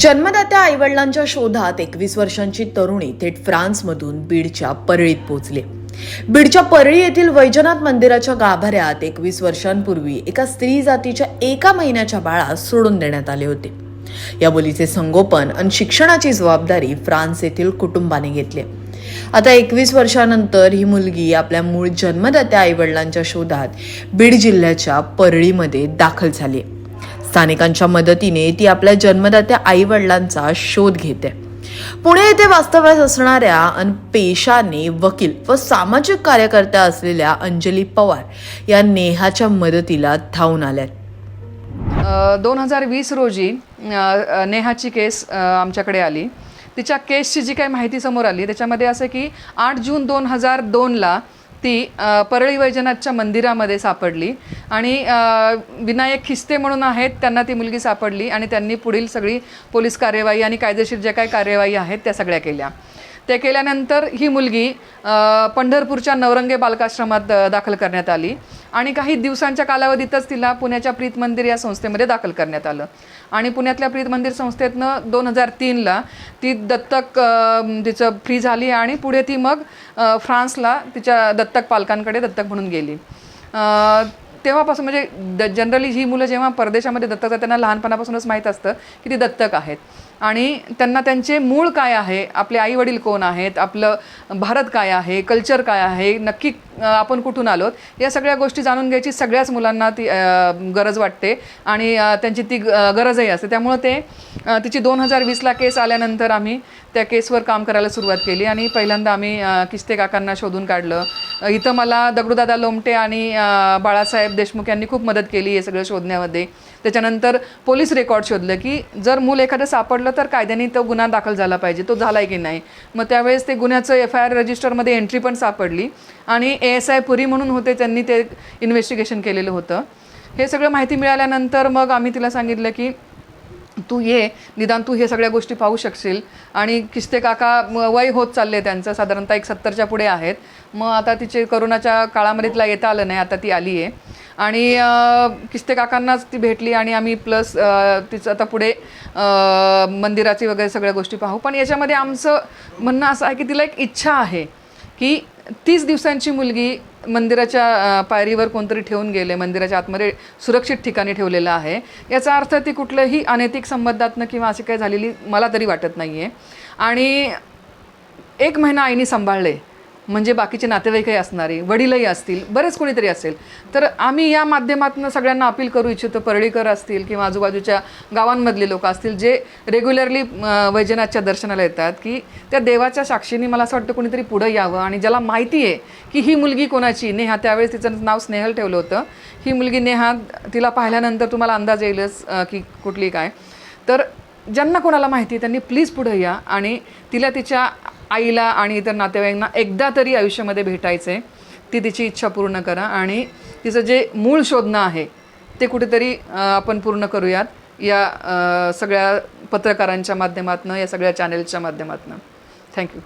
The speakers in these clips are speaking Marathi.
जन्मदात्या आईवडिलांच्या शोधात एकवीस वर्षांची तरुणी थेट फ्रान्समधून बीडच्या परळीत पोहोचली. बीडच्या परळी येथील वैजनाथ मंदिराच्या गाभाऱ्यात एकवीस वर्षांपूर्वी एका स्त्री जातीच्या एका महिन्याच्या बाळास सोडून देण्यात आले होते. या मुलीचे संगोपन आणि शिक्षणाची जबाबदारी फ्रान्स येथील कुटुंबाने घेतली. आता एकवीस वर्षानंतर ही मुलगी आपल्या मूळ जन्मदात्या आईवडिलांच्या शोधात बीड जिल्ह्याच्या परळीमध्ये दाखल झाली. स्थानिकांच्या मदतीने ती आपल्या जन्मदात्या आई वडिलांचा शोध घेते. पुणे येथे वास्तव्यास असणाऱ्या अन पेशाने वकील व सामाजिक कार्यकर्त्या असलेल्या अंजली पवार या नेहाच्या मदतीला धावून आल्यात दोन हजार वीस रोजी नेहाची केस आमच्याकडे आली. तिच्या केसची जी काही माहिती समोर आली त्याच्यामध्ये असं की आठ जून दोन हजार दोनला ती परळी वैजनाथच्या मंदिरामध्ये सापडली. आणि विनायक खिस्ते म्हणून आहेत त्यांना ती मुलगी सापडली आणि त्यांनी पुढील सगळी पोलीस कार्यवाही आणि कायदेशीर ज्या काही कार्यवाही आहेत त्या सगळ्या केल्या. ते केल्यानंतर ही मुलगी पंढरपूरच्या नवरंगे बालकाश्रमात दाखल करण्यात आली. आणि काही दिवसांच्या कालावधीतच तिला पुण्याच्या प्रीत मंदिर या संस्थेमध्ये दाखल करण्यात आलं. आणि पुण्यातल्या प्रीत मंदिर संस्थेतनं दोन हजार तीनला ती दत्तक तिचं फ्री झाली आणि पुढे ती मग फ्रान्सला तिच्या दत्तक पालकांकडे दत्तक म्हणून गेली. तेव्हापासून म्हणजे द जनरली ही मुलं जेव्हा परदेशामध्ये दत्तक जातात त्यांना लहानपणापासूनच माहीत असतं की ती दत्तक आहेत. आणि त्यांना त्यांचे मूळ काय आहे? आपले आई वडील कोण आहेत? आपलं भारत काय आहे? कल्चर काय आहे? नक्की आपण कुठून आलोत? या सगळ्या गोष्टी जाणून घ्यायची सगळ्याच मुलांना ती गरज वाटते. आणि त्यांची ती गरजही असते. त्यामुळं ते तिची दोन हजार वीसला केस आल्यानंतर आम्ही त्या केसवर काम करायला सुरुवात केली. आणि पहिल्यांदा आम्ही किस्ते काकांना शोधून काढलं. इथं मला दगडूदादा लोमटे आणि बाळासाहेब देशमुख यांनी खूप मदत केली हे सगळं शोधण्यामध्ये. त्याच्यानंतर पोलीस रेकॉर्ड शोधलं की जर मूल एखादं सापडलं तर कायद्याने तो गुन्हा दाखल झाला पाहिजे. तो झाला आहे की नाही? मग त्यावेळेस ते गुन्ह्याचं एफ आय आर रजिस्टरमध्ये एंट्री पण सापडली आणि ए एस आय पुरी म्हणून होते त्यांनी ते इन्व्हेस्टिगेशन केलेलं होतं. हे सगळं माहिती मिळाल्यानंतर मग आम्ही तिला सांगितलं की तू ये निदान तू हे सगळ्या गोष्टी पाहू शकशील. आणि किस्ते काका वय होत चालले त्यांचं साधारणतः एक सत्तरच्या पुढे आहेत. मग आता तिचे करोनाच्या काळामध्ये तिला येता आलं नाही आता ती आली आहे. आणि किस्ते काकांनाच ती भेटली आणि आम्ही प्लस तिचं आता पुढे मंदिराची वगैरे सगळ्या गोष्टी पाहू. पण याच्यामध्ये आमचं म्हणणं असं आहे की तिला एक इच्छा आहे की तीस दिवसांची मुलगी मंदिराच्या पायरीवर कोणतरी ठेवून गेले मंदिराच्या आतमध्ये सुरक्षित ठिकाणी ठेवलेलं आहे. याचा अर्थ ती कुठलंही अनैतिक संबंधातनं किंवा अशी काही झालेली मला तरी वाटत नाही आहे आणि एक महिना आईने सांभाळले. म्हणजे बाकीचे नातेवाईकही असणारे वडीलही असतील बरेच कोणीतरी असेल. तर आम्ही या माध्यमातून सगळ्यांना अपील करू इच्छितो परळीकर असतील किंवा आजूबाजूच्या गावांमधले लोक असतील जे रेग्युलरली वैजनाथच्या दर्शनाला येतात की त्या देवाच्या साक्षीने मला असं वाटतं कोणीतरी पुढं यावं आणि ज्याला माहिती आहे की ही मुलगी कोणाची नेहा त्यावेळेस तिचं नाव स्नेहल ठेवलं होतं. ही मुलगी नेहा तिला पाहिल्यानंतर तुम्हाला अंदाज येईलच की कुठली काय. तर ज्यांना कोणाला माहिती आहे त्यांनी प्लीज पुढं या आणि तिला तिच्या आईला आणि इतर नातेवाईकांना एकदा तरी आयुष्यामध्ये भेटायचं आहे ती तिची इच्छा पूर्ण करा आणि तिचं जे मूळ शोधणं आहे ते कुठेतरी आपण पूर्ण करूयात. या सगळ्या पत्रकारांच्या माध्यमातून या सगळ्या चॅनेलच्या माध्यमातून. थँक्यू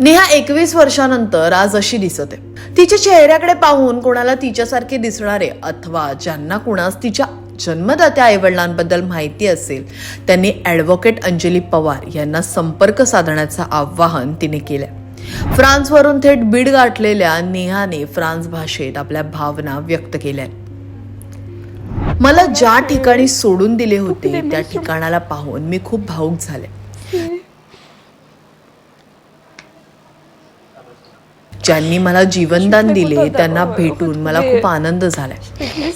नेहा एकवीस वर्षानंतर आज अशी दिसत आहे. तिच्या चेहऱ्याकडे पाहून कोणाला तिच्यासारखे दिसणारे अथवा ज्यांना कुणास तिच्या जन्मदात्या आईवडिलांबद्दल माहिती असेल त्यांनी ॲडव्होकेट अंजली पवार यांना संपर्क साधण्याचं आवाहन तिने केलंय फ्रान्सवरून थेट बीड गाठलेल्या नेहाने फ्रान्स भाषेत आपल्या भावना व्यक्त केल्या. मला ज्या ठिकाणी सोडून दिले होते त्या ठिकाणाला पाहून मी खूप भावुक झाले. ज्यांनी मला जीवनदान दिले त्यांना भेटून मला खूप आनंद झालाय.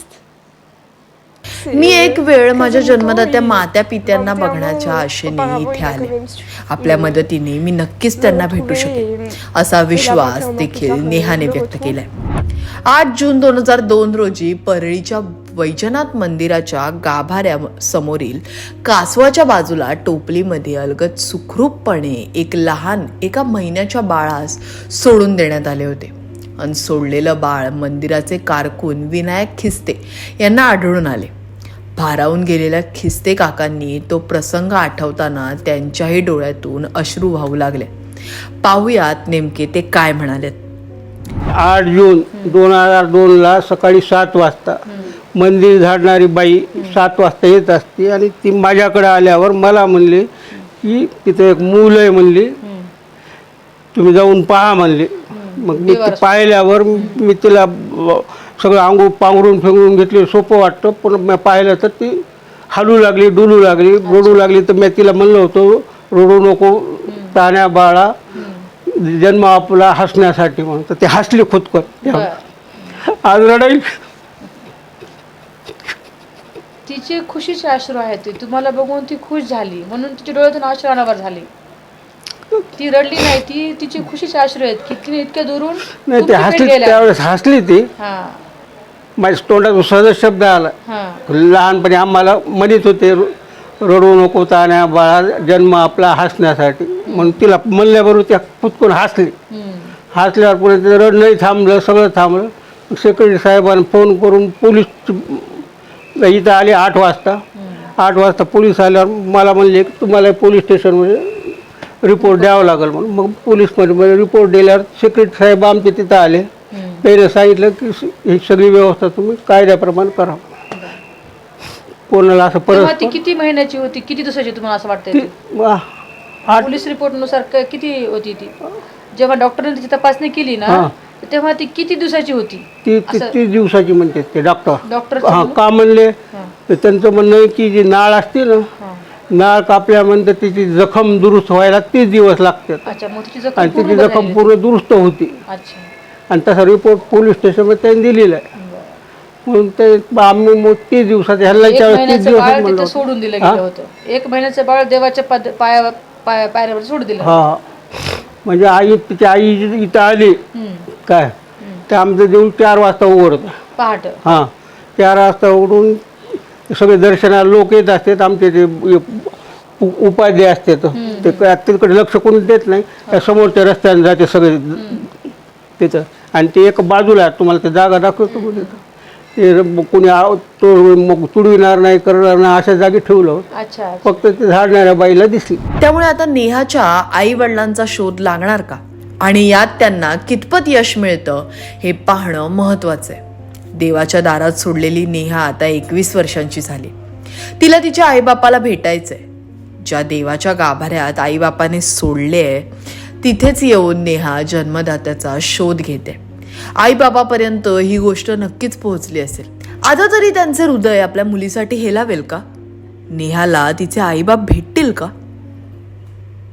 मी एक वेळ माझ्या जन्मदात्या मात्या पित्यांना बघण्याच्या आशेने इथे आले. आपल्या मदतीने मी नक्कीच त्यांना भेटू शकेन. असा विश्वास देखील नेहाने व्यक्त केलाय. आठ जून दोन हजार दोन रोजी परळीच्या वैजनाथ मंदिराच्या गाभाऱ्या समोरील कासवाच्या बाजूला टोपलीमध्ये अलगद सुखरूपपणे एक लहान एका महिन्याच्या बाळास सोडून देण्यात आले होते. आणि सोडलेलं बाळ मंदिराचे कारकून विनायक खिस्ते यांना आढळून आले. भारावून गेलेल्या खिस्ते काकांनी तो प्रसंग आठवताना त्यांच्याही डोळ्यातून अश्रू वाहू लागले. पाहुयात नेमके ते काय म्हणालेत. आठ जून दोन हजार दोनला सकाळी सात वाजता मंदिर झाडणारी बाई सात वाजता येत असते आणि ती माझ्याकडे आल्यावर मला म्हणली की तिथं एक मूल आहे म्हणली तुम्ही जाऊन पहा म्हणले. मग मी ते पाहिल्यावर मी तिला सगळं आंघोळ पांघरून फेंगरून घेतले सोपं वाटतं. पण मी पाहिलं तर ती हलू लागली डुलू लागली रडू लागली तर मी तिला म्हणलं होतं रडू नको ताण्या बाळा जन्म आपला हसण्यासाठी म्हणून. तर ते हसले खुदकत आज रडाईल तिचे खुशीचे अश्रू आहेत ते. तुम्हाला बघून ती खुश झाली. म्हणून तिच्या डोळ्यातून अश्रू अनावर झाले. ती रडली नाही. ती तिची खुशीचे अश्रू आहेत. की तिने इतक्या दुरून नाही ते हसली. त्यावेळेस हसली ती. हा. माझ्या तोंडात सहज शब्द आला. लहानपणी आम्हाला म्हणत होते "र- रडू नको ताण्या बाळा जन्म आपला हसण्यासाठी. म्हणून तिला म्हणल्याबरोबर त्या कुतकून हसली. हसल्यावर पुढे ते रड नाही थांबलं सगळं थांबलं. सेक्रेटरी साहेबांनी फोन करून पोलीस इथं आले आठ वाजता. आठ वाजता पोलीस आल्यावर मला म्हणले की तुम्हाला पोलीस स्टेशनमध्ये रिपोर्ट द्यावा लागेल. म्हणून मग पोलीसमध्ये रिपोर्ट दिल्यावर सेक्रेटरी साहेब आमचे तिथं आले. त्याने सांगितलं की ही सगळी व्यवस्था तुम्ही कायद्याप्रमाणे करा कोणाला असं तेव्हा परत ती किती महिन्याची होती किती दिवसाची तुम्हाला असं वाटतंय ती ते? वा- आठ पोलीस रिपोर्टनुसार क- किती होती ती जेव्हा डॉक्टरने तिची तपासणी केली ना हा. तेव्हा ती किती दिवसाची होती ती ती असं- तीस दिवसाची म्हणते ते डॉक्टर डॉक्टर हा का म्हणले. तर त्यांचं म्हणणं आहे की जी नाळ असते ना. नाळ कापल्यानंतर तिची जखम दुरुस्त व्हायला तीस दिवस लागतात अच्छा मग तिची जखम आणि पूर्ण तिची जखम. पूर्ण दुरुस्त होती अच्छा आणि तसा रिपोर्ट पोलीस स्टेशनमध्ये त्यांनी दिलेला आहे. म्हणून ते आम्ही मग तीस दिवसात ह्याला एक विचारलं, तीस महिन्याचं दिवस बाळ म्हणलं तिथे होतं. सोडून दिलं? गेलं होतं. एक महिन्याचं बाळ देवाच्या पाद- पाया पाया पायऱ्यावर सोडून दिलं हा. हा. म्हणजे आई तिची आई जी इथं आली. हम्म. काय? ते आमचं देऊळ चार वाजता उघडतं. पहाट. हां. चार वाजता उघडून सगळे दर्शनाला लोक येत असतात. आमचे ते उ- उपाध्ये असतात. ते काय तिकडे लक्ष कोणी देत नाही. त्या समोरच्या रस्त्याने जाते सगळे तिथं. आणि ते एक बाजूला आहे, तुम्हाला ते जागा दाखवतो तिथं ते कोणी आव- तो मग तुडविणार नाही करणार नाही अशा जागी ठेवलं. अच्छा फक्त ते झाडणाऱ्या बाईला दिसली. त्यामुळे आता नेहाच्या आई वडिलांचा शोध लागणार का? आणि यात त्यांना कितपत यश मिळतं हे पाहणं महत्वाचं आहे. देवाच्या दारात सोडलेली नेहा आता एकवीस वर्षांची झाली. तिला तिच्या आईबापाला भेटायचंय. ज्या देवाच्या गाभाऱ्यात आईबापाने सोडले तिथेच येऊन नेहा जन्मदात्याचा शोध घेते. आईबाबापर्यंत ही गोष्ट नक्कीच पोहोचली असेल. आता तरी त्यांचे हृदय आपल्या मुलीसाठी हेलावेल का? नेहाला तिचे आईबाप भेटतील का?